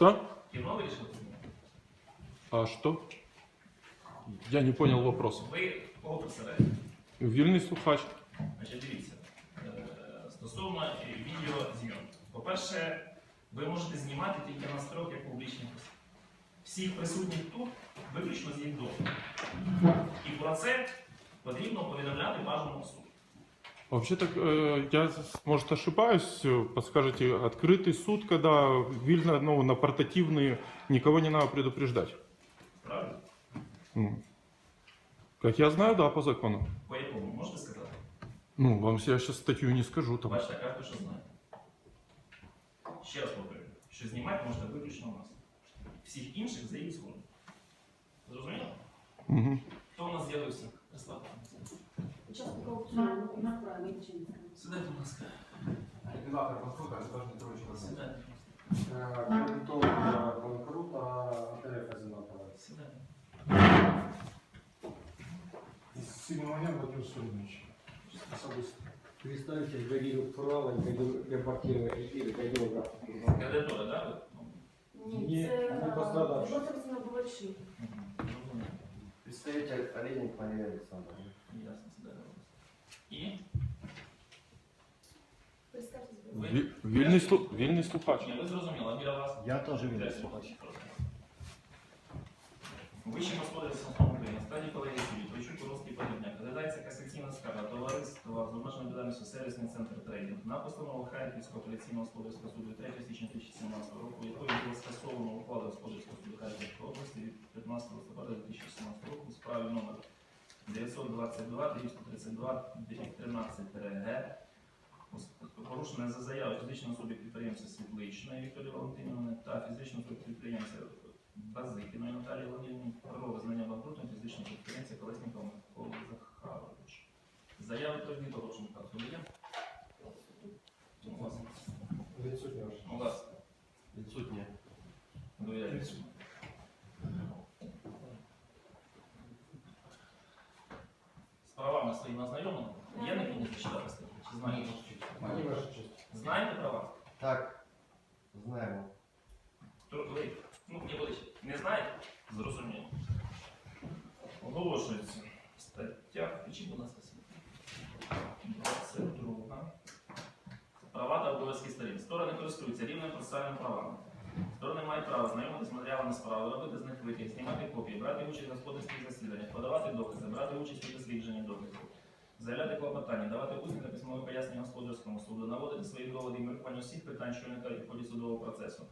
Что? Ви рішили знімати? А что? Я не понял вопрос. Ви кого представляєте? Вільний слухач. Значить, дивіться, е, стосовно е, відеозйомки. По-перше, ви можете знімати тільки на строк як публічних осіб. Всіх присутніх тут виключно з їх дозволу. І про це потрібно повідомляти бажаному суду. Вообще так, э, я, может, ошибаюсь, э, подскажете, открытый суд, когда вильно, ну, на портативные, никого не надо предупреждать. Правильно? Ну, Как я знаю, да, по закону. По якому можете сказати? Ну, вам я сейчас статью не скажу там. Бачите, кажете, що знаєте. Ще раз повторюю, що знімати можна виключно у нас. Всіх інших за їх згодом. Зрозуміло? Угу. Хто у нас з'явився? Прислав. Участник аукциону на справе Ильчинска. Сідайте, будь ласка. Организатор Востока, Александр Петрович Вознесенский. Сідайте. Кредитор э, банкрута отеля Казино называется. Сідайте. Сигманян Владимир Сулимович. Особисто. Представитель Гавилов Турала, репортировал эфиры Гавилова. Кредитори, так? ви? Ні, Ні, це не пострадавший. Жозеф Набувачі. Мгм. Зрозуміло. Представитель Олейник Мария Александровна. І? Ви? ласка. Вільний, слу... вільний слухач. Ні, ви зрозуміли, біля вас? Я тоже Де? видел слухач. Вищим господарським судом України, стадії колегії судді, Тройчук Уровський Подібняк, розглядається касаційна скарга товариства з обмеженою відповідальністю сервісний центр трейдинг на постанову Харківського апеляційного господарського суду 3 січня 2017 року, якою було скасовано ухвалу господарського суду Харківської області від 15 листопада 2017 року у справі номер 922 932 13 г порушене за заявою фізичної особи підприємця Світличної Вікторії Валентинівни та фізичної особи підприємця Базикіної Наталії Леонідівни про визнання банкрутом фізичного підприємця Колеснікова Миколи Захаровича. Заяви звіт оголошенка хто є? Відсутня. У вас? Відсутня. Довіряю. З своїми ознайомлені? Є необхідність читати статтю? Чи знаєте? Ні, ваша честь. Знаєте права? Так, знаємо. То ви, ну, не будете. Не знаєте? Зрозуміло. Оголошується стаття, включіть, будь ласка, світло. 22. Права та обов'язки сторін. Сторони користуються рівними процесуальними правами. Сторони мають право знайомитися з матеріалами справи, робити з них витяг, знімати копії, брати участь в господарських засіданнях, подавати докази, брати участь у дослідженні доказів, заявляти клопотання, давати усні та письмові пояснення господарському суду, наводити свої доводи і міркування всіх питань, що виникають в ході судового процесу,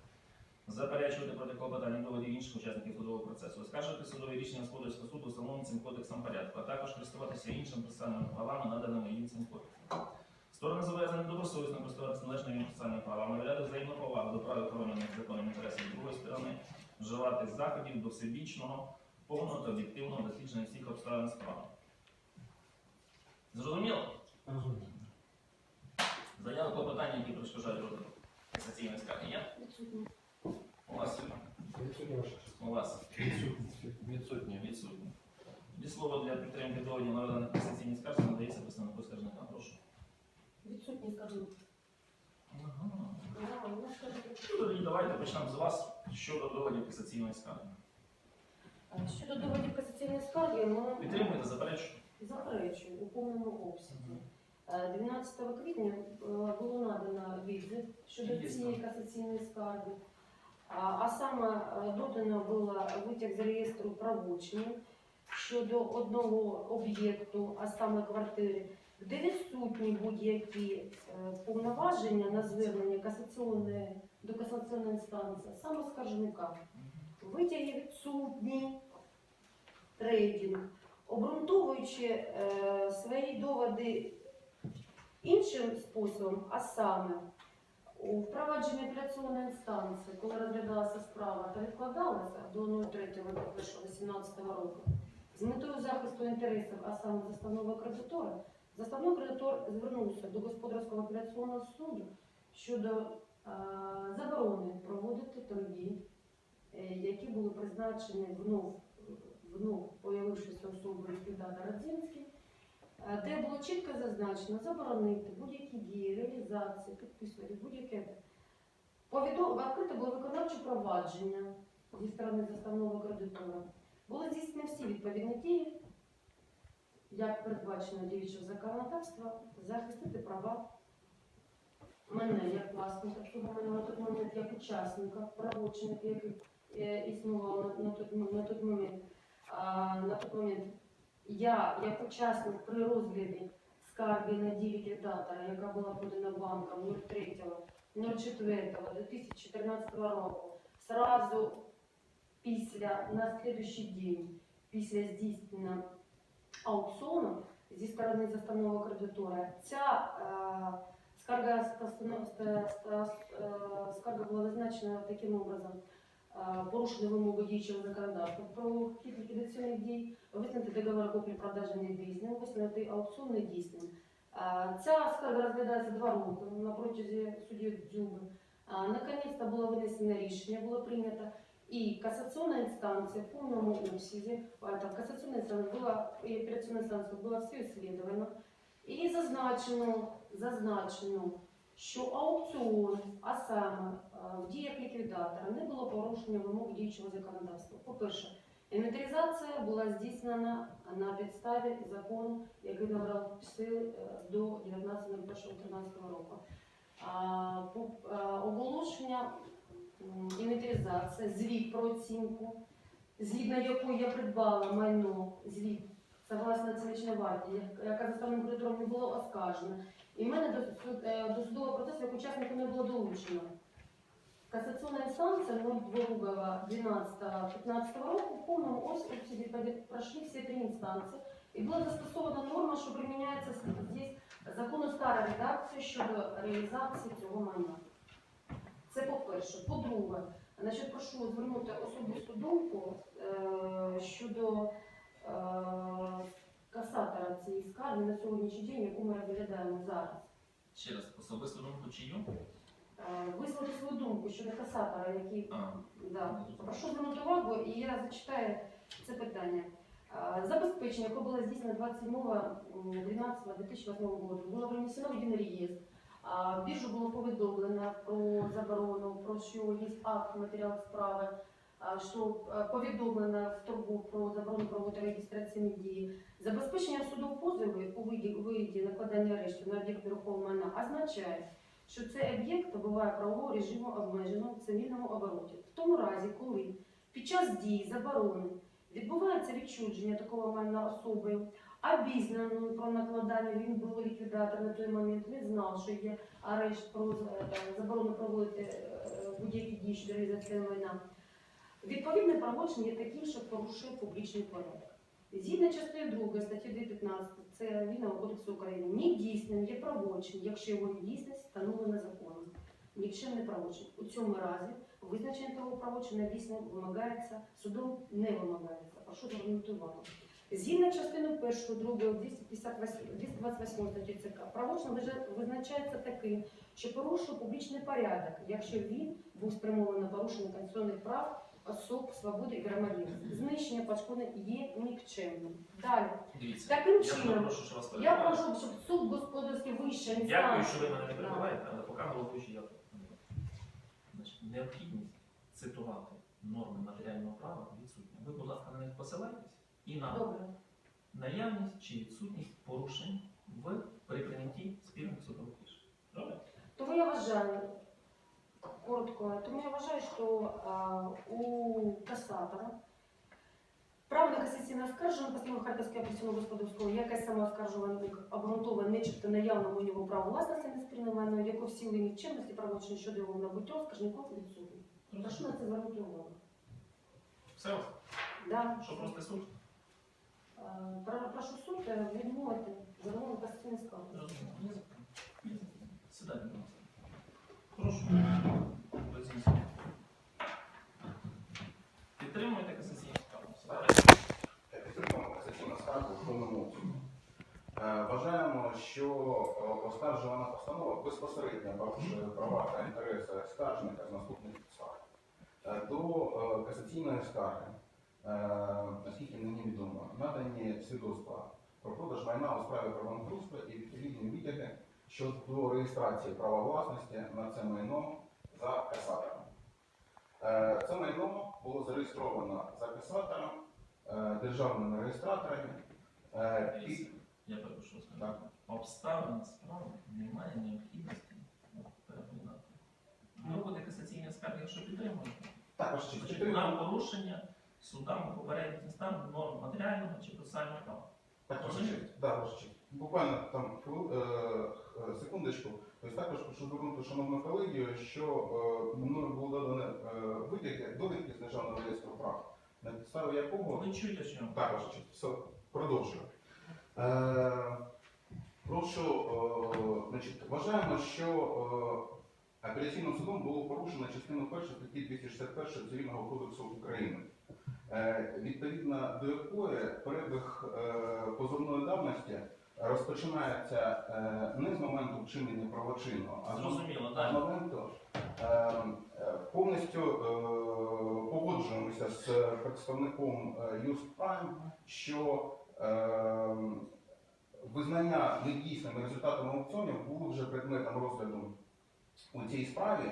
заперечувати проти клопотань і доводів інших учасників судового процесу, оскаржувати судові рішення господарського суду встановленим цим кодексом порядку, а також користуватися іншими процесуальними правами, наданими їм цим кодексом. Сторони зобов'язані добросовісно користуватися належними процесуальними правами, виявляти взаємну повагу до прав охоронених законних інтересів другої сторони, вживати заходів до всебічного, повного та об'єктивного дослідження всіх обставин справи. Зрозуміло? Розумію. Заяви клопотання, які перешкоджають розгляду касаційної скарги, є? Відсутні. У вас Відсутня ваша честь. у вас Відсутня. відсутні. Тоді слово для підтримки доводів наведених касаційній скарзі надається представнику скаржника. Прошу. Відсутні, скажу. Ага. Да, у нас скажу. Ну, тоді давайте почнемо з вас щодо доводів касаційної скарги. А Щодо доводів касаційної скарги, ми Підтримуєте, заперечуєте? Заперечую у повному обсязі. Е, 12 квітня е, було надано відзив щодо цієї касаційної скарги. А саме е, додано було витяг з реєстру правочинів щодо одного об'єкту, а саме квартири, де відсутні будь-які е, повноваження на звернення касаційної до касаційної інстанції, саме скаржника. Витяги відсутні, трейдинг, обґрунтовуючи е, свої доводи іншим способом, а саме у впровадженні апеляційної інстанції, коли розглядалася справа та відкладалася до 03.01.2018 року, з метою захисту інтересів, а саме заставного кредитора, заставний кредитор звернувся до господарського апеляційного суду щодо е, заборони проводити торги, е, які були призначені вновь, вновь появившися особою ліквідатор Радзінський, е, де було чітко зазначено заборонити будь-які дії, реалізації, підписувати будь-яке. Відкрите було виконавче провадження зі сторони заставного кредитора. Були здійснені всі відповідні дії, як передбачено діючого законодавства, захистити права мене як власника, на той момент як учасника, правочинів, який е, існував на той момент. На той момент я, як учасник при розгляді скарги на дії ліквідатора, яка була подана банком 03.04.2014 року, сразу після, на слідуючий день, після здійснення аукціону зі сторони заставного кредитора, ця е, скарга, е, скарга була визначена таким образом, порушені вимоги діючого законодавства про хід ліквідаційних дій, визнати договор куплі-продажі недійсним, визнати аукціон недійсним. Ця скарга розглядається два роки на протязі судді Дзюби. Наконець-то було винесено рішення, було прийнято, і касаційна інстанція в повному обсязі, е, так, касаційна інстанція була, і апеляційна інстанція була все ісследовано, і зазначено, зазначено, що аукціон, а саме е, в діях ліквідатора, не було порушення вимог діючого законодавства. По-перше, інвентаризація була здійснена на підставі закону, який набрав сили е, до 19.01.13 року. По- Оголошення м, інвентаризація, звіт про оцінку, згідно якої я придбала майно, звіт, согласно оціночній варті, яка заставним кредитором не було оскаржена. І в мене до, е, судового процесу як учаснику не було долучено. Касаційна інстанція 02.12.15 року в повному обсязі пройшли всі три інстанції. І була застосована норма, що приміняється здесь закону стара редакція щодо реалізації цього майна. Це по-перше. По-друге, прошу звернути особисту думку е, щодо е, касатора цієї скарги на сьогоднішній день, яку ми розглядаємо зараз. Ще раз, особисту думку чию? Е, Висловити свою думку щодо касатора, який А, Да. Прошу звернути увагу, і я зачитаю це питання. А, Забезпечення, яке було здійснено 27.12.2008 року, було внесено в єдиний реєстр. А, Біржу було повідомлено про заборону, про що є акт матеріал справи, що е, повідомлено в торгу про заборону проводити реєстраційні дії. Забезпечення суду позову у виді, накладання арешту на об'єкт нерухомого майна означає, що цей об'єкт набуває правового режиму обмежено в цивільному обороті. В тому разі, коли під час дії заборони відбувається відчудження такого майна особою, обізнаною про накладання, він був ліквідатор на той момент, він знав, що є арешт про е, заборону проводити е, будь-які дії щодо реалізації майна. Відповідне правочин є таким, що порушує публічний порядок. Згідно частини 2 статті 215 це Вільного кодексу України, недійсним є правочин, якщо його недійсність встановлена законом. Нікчемний правочин. У цьому разі визначення того правочина дійсно вимагається, судом не вимагається. Прошу увагу. Згідно частини 1, 2, 228 статті ЦК, правочин визначається таким, що порушує публічний порядок, якщо він був спрямований на порушення конституційних прав особ, свободи і громадян. Знищення пошкодження є нікчемним. Далі. дивіться. Таким Я чином, прошу, що вас Я перебиваю. прошу, щоб суд господарський вища Дякую, інстанція. що ви мене не перебиваєте, але поки головуючий я Значить, необхідність цитувати норми матеріального права відсутня. Ви, будь ласка, на них посилайтесь і на Добре. наявність чи відсутність порушень в при прийнятті спільних судових рішень. Добре? Тому я вважаю, коротко, тому я вважаю, що у касатора право на касаційне оскарження постанови Харківського апеляційного господарського, яке самооскаржувальник обґрунтовує нечисто наявного у нього права власності на спільне майно, яке в силу нікчемності правочин щодо його набуття оскаржником відсутні. Прошу на це звернути увагу. Все. Да. що просто суд? Прошу суд е, відмовити задоволену касаційну скаргу. Розумію. Є закон. Є закон. Сідайте, будь ласка. Прошу. Оцінюйте. Підтримуєте касаційну скаргу? Сідайте. Підтримуємо касаційну скаргу в повному обсязі. Е, Вважаємо, що е, оскаржувана постанова безпосередньо порушує права та інтереси скаржника з наступних підстав. Е, До е, касаційної скарги, е, наскільки мені відомо, надані свідоцтва про продаж майна у справі про банкрутство і відповідні витяги щодо реєстрації права власності на це майно за касатором. Це майно було зареєстровано за касатором, державними реєстраторами. Я перепрошую Обставин справи немає необхідності. Ну, буде касаційні скарги, якщо підтримуєте. Також чи підтримуємо. нам порушення судами попередніх інстанцій норм матеріального чи процесуального права. Так, ваша честь. Буквально там е, секундочку. Тобто також прошу звернути шановну колегію, що е, мною було додане е, витяги, довідки з державного реєстру прав, на підставі якого Ви чуєте, що я Так. Все, продовжую. Е, прошу, е, значить, вважаємо, що е, апеляційним судом було порушено частину 1 статті 261 Цивільного кодексу України, е, відповідно до якої перебіг е, позовної давності розпочинається е, не з моменту вчинення правочину, а з моменту е, е, повністю погоджуємося з представником Юст Прайм, що е, визнання недійсними результатами аукціонів було вже предметом розгляду у цій справі.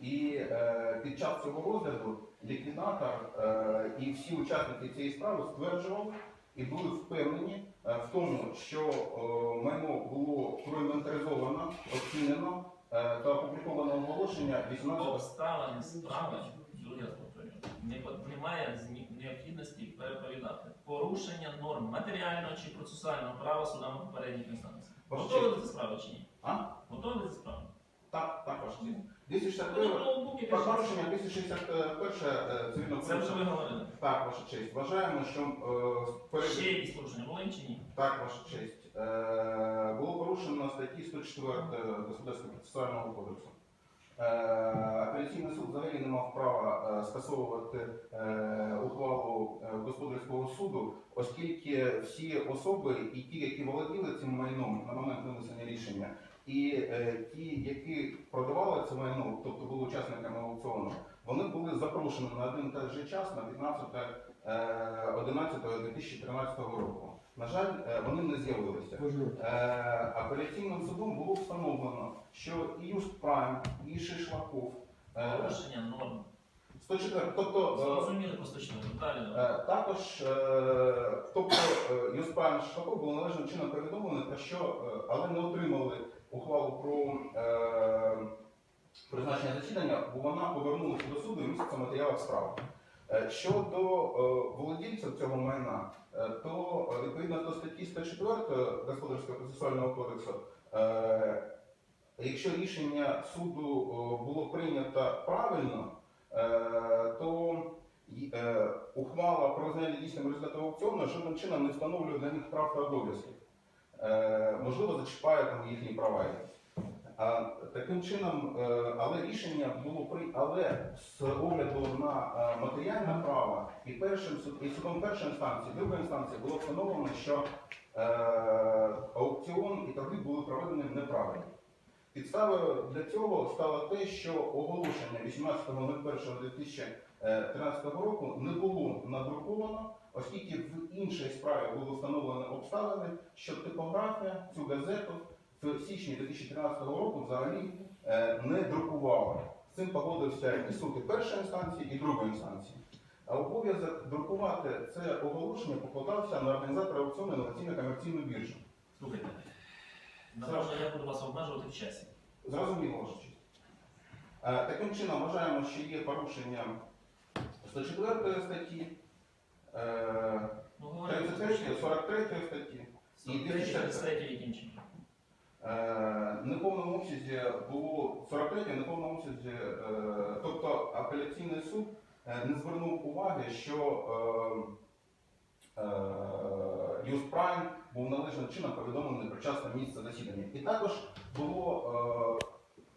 І е, під час цього розгляду ліквідатор е, і всі учасники цієї справи стверджували і були впевнені е, в тому, що е, майно було проінвентаризовано, оцінено е, та опубліковано оголошення 18 Обставини справи, друге повторюю, не немає зні- необхідності переповідати. Порушення норм матеріального чи процесуального права судами попередніх інстанцій. Готові до справи чи ні? А? Готові до справи? Так, так, ваш честь. Ну, 261 ноутбуки Про порушення 261 е, цивільного Це вже ви говорили. Так, ваша честь. Вважаємо, що е, перед... Ще якісь порушення були чи ні? Так, ваша честь. Е, було порушено статті 104 Господарського процесуального кодексу. Е, апеляційний суд взагалі не мав права е, скасовувати е, ухвалу е, господарського суду, оскільки всі особи і ті, які володіли цим майном на момент винесення рішення, і е, ті, які продавали це майно, тобто були учасниками аукціону, вони були запрошені на один той же час на 15 11.2013 року. На жаль, е, вони не з'явилися. Е, Апеляційним судом було встановлено, що і Юст Прайм, і Шишлаков, е, Порушення норм. 104, тобто е, Зрозуміли просто що далі. Е, Також, е, тобто е, Юспан Шишаков було належним чином повідомлено, про що, е, але не отримали ухвалу про е, призначення засідання, бо вона повернулася до суду і міститься в матеріалах справи. Е, Щодо е, володільців цього майна, е, то відповідно до статті 104 Господарського процесуального кодексу, якщо рішення суду було прийнято правильно, то ухвала про визнання дійсним результатом аукціону жодним чином не встановлює для них прав та обов'язків. Е, можливо, зачіпає там їхні права. А, таким чином, е, але рішення було при але з огляду на е, матеріальне право і першим і судом першої інстанції, другої інстанції було встановлено, що е, аукціон і торги були проведені неправильно. Підставою для цього стало те, що оголошення 18.01.2013 року не було надруковано, оскільки в іншій справі було встановлено обставини, що типографія цю газету в січні 2013 року взагалі е, не друкувала. З цим погодився і суд першої інстанції, і другої інстанції. А обов'язок друкувати це оголошення покладався на організатора аукціону інноваційно комерційну біржу. Слухайте. Напевно, я буду вас обмежувати в часі. Зрозуміло, ваша честь. Е, Таким чином, вважаємо, що є порушення 104 статті, е, Ну, говоримо. 33, 43 статті. І 263 яким чином? Е, неповному обсязі було 43 неповному обсязі, е, тобто апеляційний суд е, не звернув уваги, що е, е, Юст Прайм був належним чином повідомлений про час місце засідання. І також було е,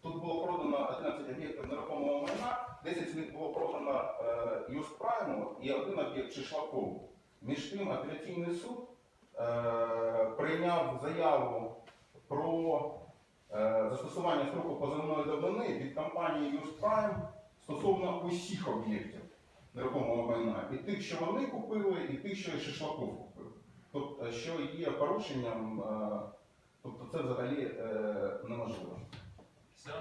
тут було 11 об'єктів нерухомого майна, 10 з них було продано е, Юст Прайму і один об'єкт Шишлакову. Між тим апеляційний суд е, прийняв заяву про е, застосування строку позовної давнини від компанії Юст Прайм стосовно усіх об'єктів нерухомого майна. І тих, що вони купили, і тих, що і Шишлаков купив. Тобто, що є порушенням, тобто це взагалі неможливо. Все?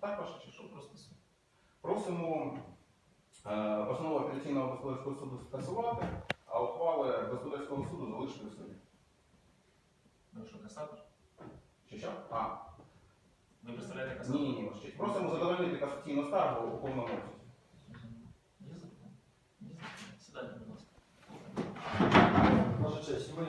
Так, ваша честь. Що просто суд? Просимо е, постанову апеляційного господарського суду скасувати, а ухвали господарського суду залишити в собі. Ви що, касатор? Чи що? А, Ви представляєте ні, касатор? ні, ні. Просимо задовольнити касаційну скаргу у повному обсязі. Є запитання? Є запитання? Сідайте, будь ласка. Ваша честь, ми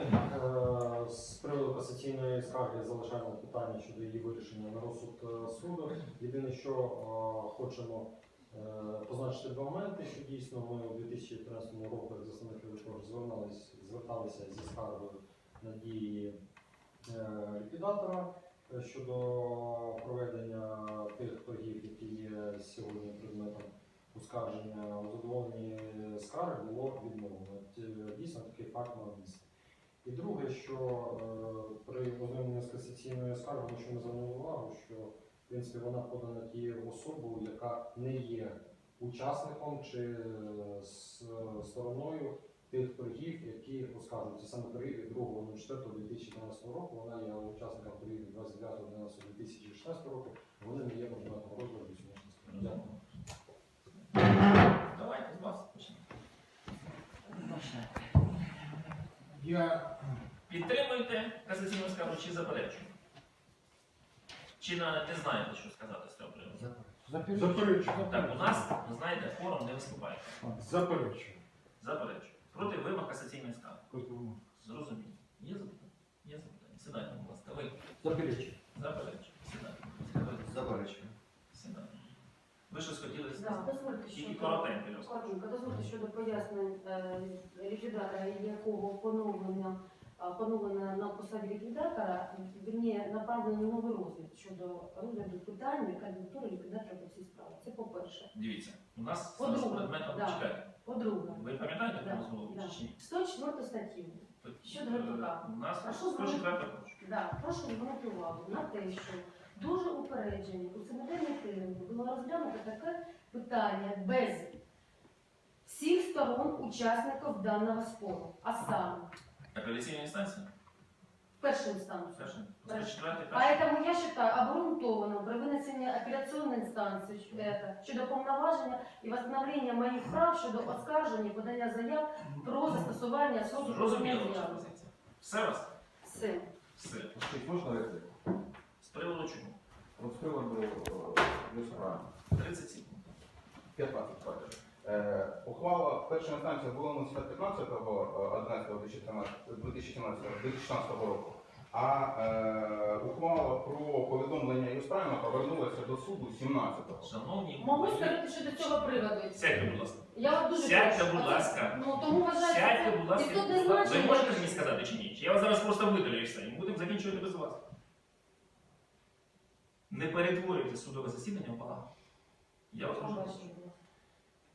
касаційної скарги залишаємо питання щодо її вирішення на розсуд е, суду. Єдине, що е, хочемо е, позначити два моменти, що дійсно ми у 2013 році, як засновник кредитор, звернулись, зверталися зі скаргою на дії ліквідатора щодо проведення тих торгів, які є сьогодні предметом оскарження у задоволенні скарги було відмовлено. Дійсно такий факт мав місце. І друге, що е, при ознайомленні з касаційною скаргою, що ми звернули увагу, що в принципі вона подана тією особою, яка не є учасником чи е, с- стороною тих торгів, які оскаржуються саме торгів від 2.04.2013 року. Вона є учасником торгів від 29.11.2016 року. Вони не є предметом розгляду справи. Дякую. Давайте з вас Я Підтримуєте касаційну скаргу чи заперечуєте? Чи на- не знаєте, що сказати з цього приводу? заперечую. Так, у нас, ви знаєте, форум не виступає. Заперечую. Заперечую. Проти вимог касаційної скарги. Зрозуміло. Є запитання? Є запитання. Сідайте, будь ласка. Ви Заперечую. заперечуєте. Сідайте. Ви Заперечую. Ви щось хотіли Да, сказати? дозвольте, Тільки що коротенько, дозвольте щодо пояснень е, ліквідатора, якого поновлення а, поновлення на посаді ліквідатора, вірні, направлено на новий розгляд щодо розгляду питання кандидатури ліквідатора по цій справі. Це по-перше. Дивіться, у нас зараз предметом да. чекайте. По-друге, Ви пам'ятаєте Да, про розмову да. чи ні? 104 статтю. Щодо адвоката. У нас Прошу 104 прошу. Да, прошу звернути увагу на те, що дуже упереджені у семиденний термін було розглянуто таке питання без всіх сторон учасників даного спору, а саме Апеляційна інстанція? в першу інстанцію. Перше. Перше. 104 перше. Поэтому я считаю обґрунтованным при вынесении апелляционной инстанции это, щодо повноваження і восстановлення моїх прав щодо оскарження і подання заяв про застосування сроку подання Зрозуміло ваша заяви. позиція. Все вас? Все. Все. Скажіть, можна репліку? З приводу чому? От з приводу люстра. 30 секунд. 15 квартир. Е, ухвала першої інстанції була винесена 15 2016 року, а е, ухвала про повідомлення Юстрайма повернулася до суду 17-го. Шановні, колеги, сказати щодо цього приводу. сядьте, будь ласка. Я вас дуже Сядьте, прошу. будь ласка. Ну тому вважаю, Сядьте, що будь ласка. Ви можете мені сказати чи ні? Чи я вас зараз просто видалю і все. І будемо закінчувати без вас. Не перетворюйте судове засідання в балаган. Я вас прошу.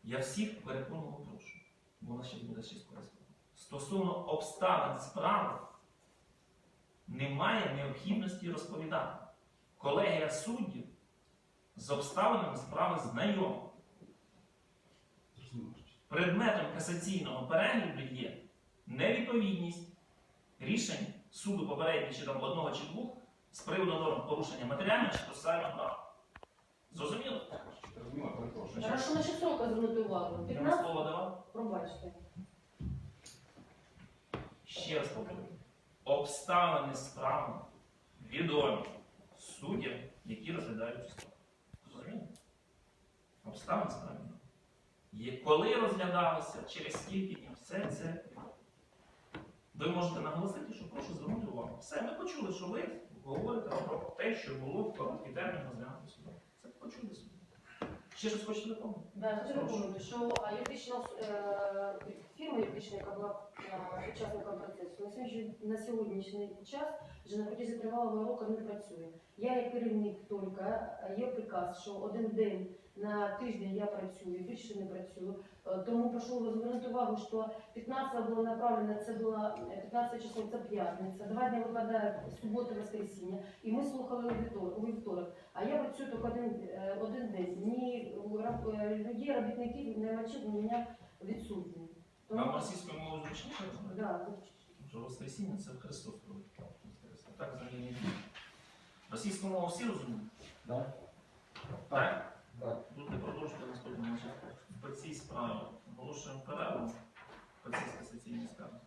Я всіх переконливо прошу, бо у нас ще буде шість пояснень. Стосовно обставин справи немає необхідності розповідати. Колегія суддів з обставинами справи знайома. Предметом касаційного перегляду є невідповідність рішень суду попередніх чи там одного чи двох з приводу норм порушення матеріального чи процесуального права. Зрозуміло? Перепрошую. Хорошо на що срока звернути увагу. Я вам 15? слово давав. Пробачте. Ще раз повторюю. Обставини справи відомі суддям, які розглядають цю справу. Зрозуміло? Обставини справи відомі. Коли розглядалося, через скільки днів, все це. Ви можете наголосити, що прошу звернути увагу. Все, ми почули, що ви говорите про те, що було в короткий термін розглянути судом. Це почули суд. Ще щось хочете доповнити? Да, я хочу доповнити, що а, юридична е, фірма юридична, яка була е, учасником процесу, на сьогоднішній, на сьогоднішній час вже на протязі тривалого року не працює. Я як керівник тільки є приказ, що один день на тиждень я працюю, більше не працюю. Е, Тому прошу вас звернути увагу, що 15 було направлено, це було е, 15 число, це п'ятниця, два дні випадає субота, воскресіння, і ми слухали у вівторок. А я працюю тільки один, е, один день. Ні людей, робітників, наймачів у мене відсутні. Вам російською мовою зручніше розмовляти? да, Що Воскресіння це Христос проводить. Так взагалі не. Російську мову всі розуміють? Да. Так? Так. Будете продовжувати наступному Значить, по цій справі оголошуємо перерву по цій касаційній скарзі.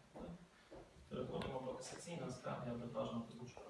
Переходимо до касаційної скарги арбітражного позовчора.